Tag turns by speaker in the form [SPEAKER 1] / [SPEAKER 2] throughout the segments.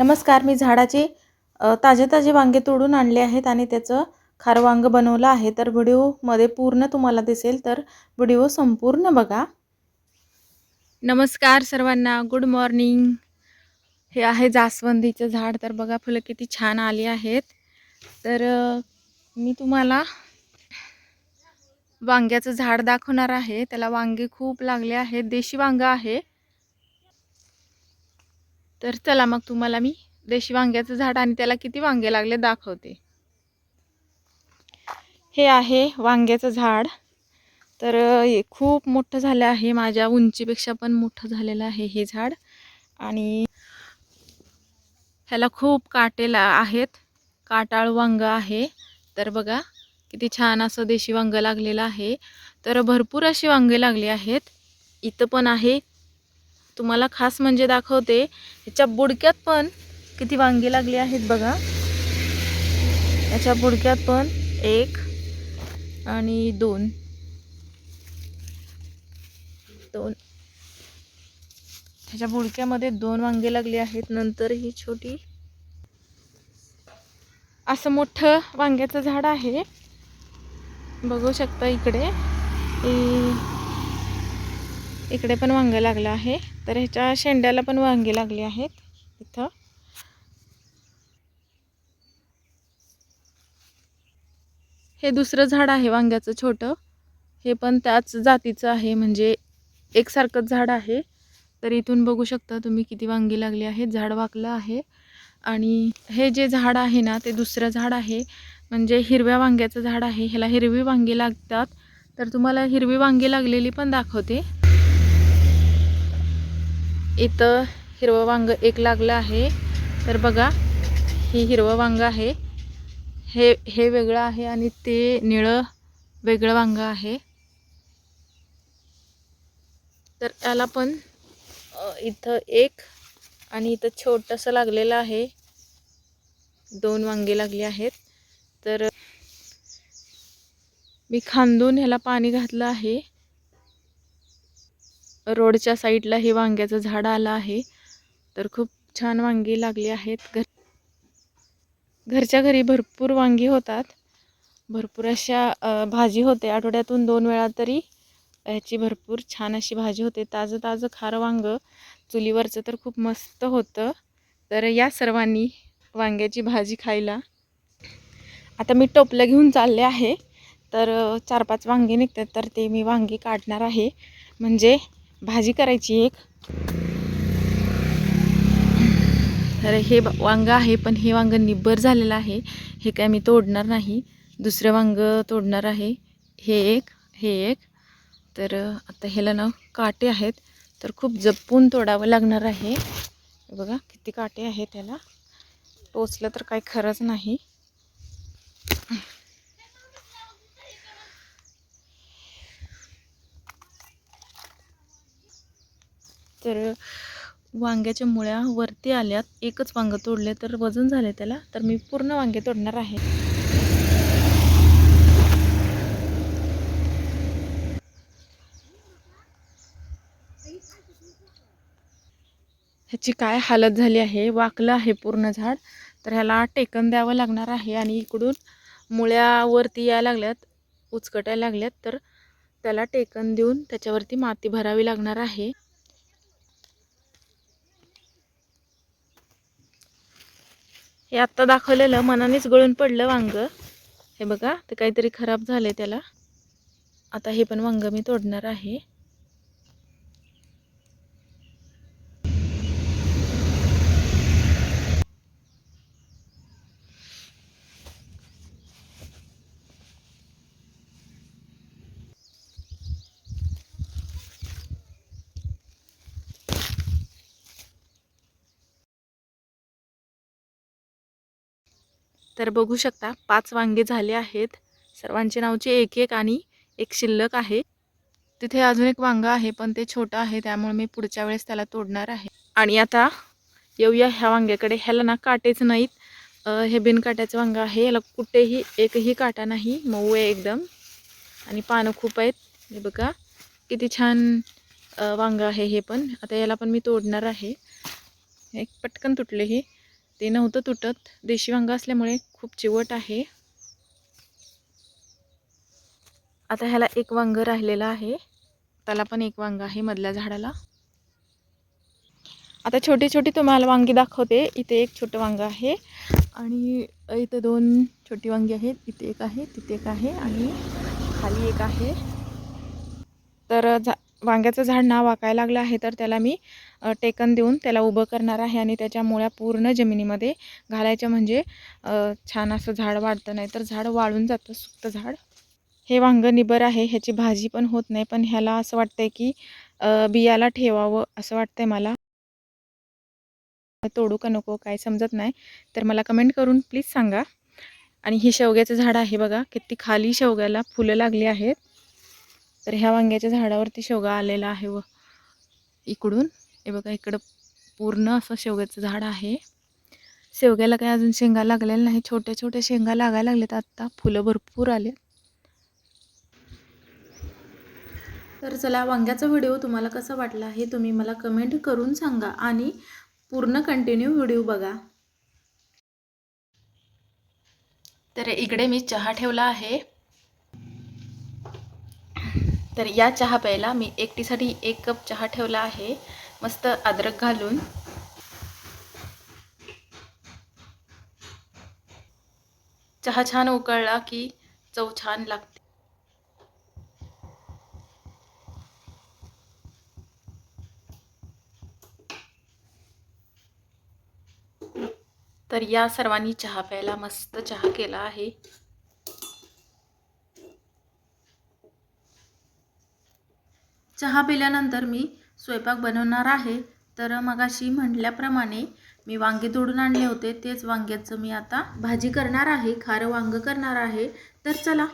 [SPEAKER 1] नमस्कार मी झाडाचे ताजे ताजे वांगे तोडून आणले आहेत आणि त्याचं खार वांग बनवलं आहे. तर व्हिडिओमध्ये पूर्ण तुम्हाला दिसेल तर व्हिडिओ संपूर्ण बघा. नमस्कार सर्वांना गुड मॉर्निंग हे आहे जास्वंदीचं झाड तर बघा फुलं किती छान आली आहेत. तर मी तुम्हाला वांग्याचं झाड दाखवणार आहे. त्याला वांगे खूप लागले आहेत. देशी वांगं आहे. तर चला मग तुम्हाला मी देशी वांग्याचं झाड आणि त्याला किती वांगे लागले दाखवते. हे आहे वांग्याचं झाड. तर हे खूप मोठं झालं आहे. माझ्या उंचीपेक्षा पण मोठं झालेलं आहे हे झाड. आणि ह्याला खूप काटेला आहेत. काटाळू वांग आहे. तर बघा किती छान असं देशी वांग लागलेलं आहे. तर भरपूर अशी वांगे लागली आहेत. इथं पण आहे तुम्हाला खास म्हणजे दाखवते. ह्याच्या बुडक्यात पण किती वांगी लागली आहेत बघा. याच्या बुडक्यात पण एक आणि दोन. दोन. ह्याच्या बुडक्यामध्ये दोन वांगे लागली आहेत. नंतर ही छोटी असं मोठं वांग्याचं झाड आहे. बघू शकता इकडे. इकडे पण वांग लागलं आहे. तर ह्याच्या शेंड्याला पण वांगी लागली आहेत इथं. हे दुसरं झाड आहे वांग्याचं छोटं. हे पण त्याच जातीचं आहे म्हणजे एकसारखंच झाड आहे. तर इथून बघू शकता तुम्ही किती वांगी लागली आहेत. झाड वाकलं आहे. आणि हे जे झाड आहे ना ते दुसरं झाड आहे. म्हणजे हिरव्या वांग्याचं झाड आहे. ह्याला हिरवी वांगी लागतात. तर तुम्हाला हिरवी वांगी लागलेली पण दाखवते. इथं हिरवं वांग एक लागलं आहे. तर बघा हे हिरवं वांग आहे. हे हे वेगळं आहे आणि ते निळं वेगळं वांग आहे. तर याला पण इथं एक आणि इथं छोटंसं लागलेलं आहे. दोन वांगे लागले आहेत. तर मी खांदून ह्याला पाणी घातलं आहे. रोडच्या साईडला हे वांग्याचं झाड आलं आहे. तर खूप छान वांगी लागली आहेत. घर घरच्या घरी भरपूर वांगी होतात. भरपूर अशा भाजी होते. आठवड्यातून दोन वेळा तरी ह्याची भरपूर छान अशी भाजी होते. ताजं ताजं खारं वांग चुलीवरचं तर खूप मस्त होतं. तर या सर्वांनी वांग्याची भाजी खायला. आता मी टोपलं घेऊन चालले आहे. तर चार पाच वांगी निघतात. तर ते मी वांगी काढणार आहे. म्हणजे भाजी करायची एक. तर हे ब- वांग आहे पण हे वांग निब्बर झालेलं आहे. हे काय मी तोडणार नाही. दुसरं वांगं तोडणार आहे. हे एक हे एक. तर आता ह्याला ना काटे आहेत. तर खूप जपून तोडावं लागणार आहे. बघा किती काटे आहेत त्याला टोचलं तर काही खरंच नाही. तर वांग्याच्या मुळ्या वरती आल्यात. एकच वांग तोडले तर वजन झाले त्याला. तर मी पूर्ण वांगे तोडणार आहे. ह्याची काय हालत झाली आहे? वाकलं आहे पूर्ण झाड. तर ह्याला टेकन द्यावं लागणार आहे आणि इकडून मुळ्यावरती यायला लागल्यात उचकटायला लागल्यात. तर त्याला टेकन देऊन त्याच्यावरती माती भरावी लागणार आहे. हे आत्ता दाखवलेलं मनानेच गळून पडलं वांग. हे बघा ते काहीतरी खराब झालंय त्याला. आता हे पण वांग मी तोडणार आहे. तर बघू शकता पाच वांगे झाले आहेत. सर्वांचे नावचे एक एक आणि एक शिल्लक आहे. तिथे अजून एक वांगा आहे पण ते छोटं आहे त्यामुळे मी पुढच्या वेळेस त्याला तोडणार आहे. आणि आता येऊया ह्या वांग्याकडे. ह्याला ना काटेच नाहीत. हे बिनकाट्याचं वांगं आहे. याला कुठेही एकही काटा नाही. मऊ आहे एकदम. आणि पानं खूप आहेत. हे बघा किती छान वांगं आहे हे पण. आता याला पण मी तोडणार आहे. एक पटकन तुटले हे. ते नव्हतं तुटत. देशी वांगं असल्यामुळे खूप चिवट आहे. आता ह्याला एक वांग राहिलेलं आहे. त्याला पण एक वांग आहे मधल्या झाडाला. आता छोटी छोटी तुम्हाला वांगी दाखवते. इथे एक छोटं वांग आहे. आणि इथं दोन छोटी वांगी आहेत. इथे एक आहे तिथे एक आहे आणि खाली एक आहे. तर झा वांग्याचं झाड ना वाकायला लागलं आहे तर त्याला मी टेकन देऊन त्याला उभं करणार आहे आणि त्याच्या मुळ्या पूर्ण जमिनीमध्ये घालायच्या म्हणजे छान असं झाड वाढतं नाही तर झाड वाळून जातं सुकतं झाड. हे वांग निबर आहे ह्याची भाजी पण होत नाही पण ह्याला असं वाटतंय की बियाला ठेवावं असं वाटतंय मला. तोडू का नको काय समजत नाही. तर मला कमेंट करून प्लीज सांगा. आणि हे शेवग्याचं झाड आहे बघा किती खाली शेवग्याला फुलं लागली आहेत. तर ह्या वांग्याच्या झाडावरती शेवगा आलेला आहे व इकडून. हे बघा इकडं पूर्ण असं शेवग्याचं झाड आहे. शेवग्याला काही अजून शेंगा लागलेल्या नाही छोट्या छोट्या शेंगा लागायला लागल्यात आत्ता फुलं भरपूर आले तर चला वांग्याचा व्हिडिओ तुम्हाला कसा वाटला हे तुम्ही मला कमेंट करून सांगा आणि पूर्ण कंटिन्यू व्हिडिओ बघा. तर इकडे मी चहा ठेवला आहे. तर या चहा प्यायला मी एकटीसाठी एक कप चहा ठेवला आहे. मस्त अद्रक घालून. चहा छान उकळला की चव छान लागते. तर या सर्वांनी चहा प्यायला मस्त चहा केला आहे. चहा पिल्यानंतर मी स्वयंपाक बनवणार आहे. तर मगाशी म्हटल्याप्रमाणे मी वांगे तोडून आणले होते. तेच वांग्याचं मी आता भाजी करणार आहे. खारं वांगं करणार आहे. तर चला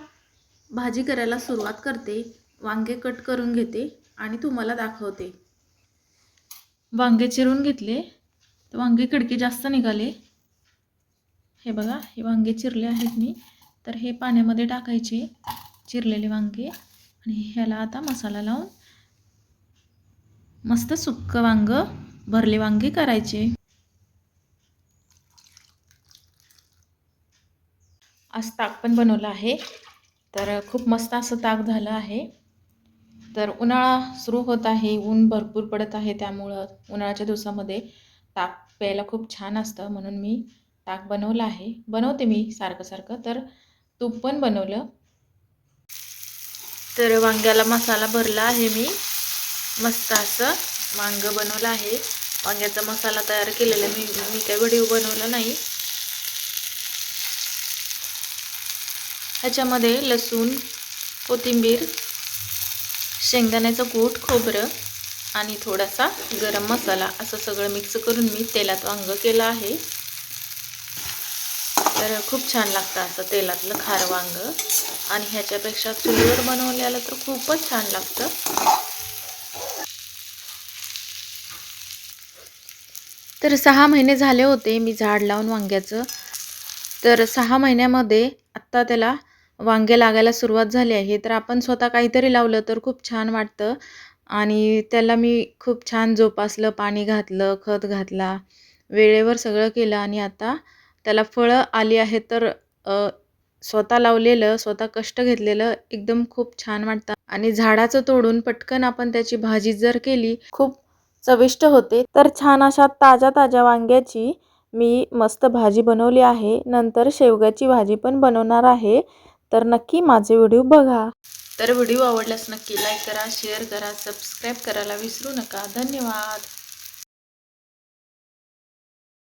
[SPEAKER 1] भाजी करायला सुरुवात करते. वांगे कट करून घेते आणि तुम्हाला दाखवते. वांगे चिरून घेतले. तर वांगे खडके जास्त निघाले. हे बघा हे वांगे चिरले आहेत मी. तर हे पाण्यामध्ये टाकायचे चिरलेले वांगे. आणि ह्याला आता मसाला लावून मस्त सुक्क वांग भरले वांगे करायचे. आज ताक पण बनवलं आहे. तर खूप मस्त असं ताक झालं आहे. तर उन्हाळा सुरू होत आहे ऊन भरपूर पडत आहे त्यामुळं उन्हाळ्याच्या दिवसामध्ये ताक प्यायला खूप छान असतं म्हणून मी ताक बनवलं आहे. बनवते मी सारखं सारखं तर तूप पण बनवलं. तर वांग्याला मसाला भरला आहे मी. मस्त असं वांगं बनवलं आहे. वांग्याचा मसाला तयार केलेला मी मी काही व्हिडिओ बनवला नाही. ह्याच्यामध्ये लसूण कोथिंबीर शेंगदाण्याचं कूट खोबरं आणि थोडासा गरम मसाला. असं सगळं मिक्स करून मी तेलात वांग केलं आहे. तर खूप छान लागतं असं तेलातलं खार वांग. आणि ह्याच्यापेक्षा चुलीवर बनवलेलं तर खूपच छान लागतं. तर सहा महिने झाले होते मी झाड लावून वांग्याचं. तर सहा महिन्यामध्ये आत्ता त्याला वांगे लागायला सुरुवात झाली आहे. तर आपण स्वतः काहीतरी लावलं तर खूप छान वाटतं. आणि त्याला मी खूप छान जोपासलं पाणी घातलं खत घातला वेळेवर सगळं केलं आणि आता त्याला फळं आली आहेत तर स्वतः लावलेलं स्वतः कष्ट घेतलेलं एकदम खूप छान वाटतं. आणि झाडाचं तोडून पटकन आपण त्याची भाजी जर केली खूप चविष्ट होते. तर छान अशा ताज्या ताज्या वांग्याची मी मस्त भाजी बनवली आहे. नंतर शेवग्याची भाजी पण बनवणार आहे. तर नक्की माझे व्हिडिओ बघा. तर व्हिडिओ आवडल्यास नक्की लाईक करा शेअर करा सबस्क्राईब करायला विसरू नका. धन्यवाद.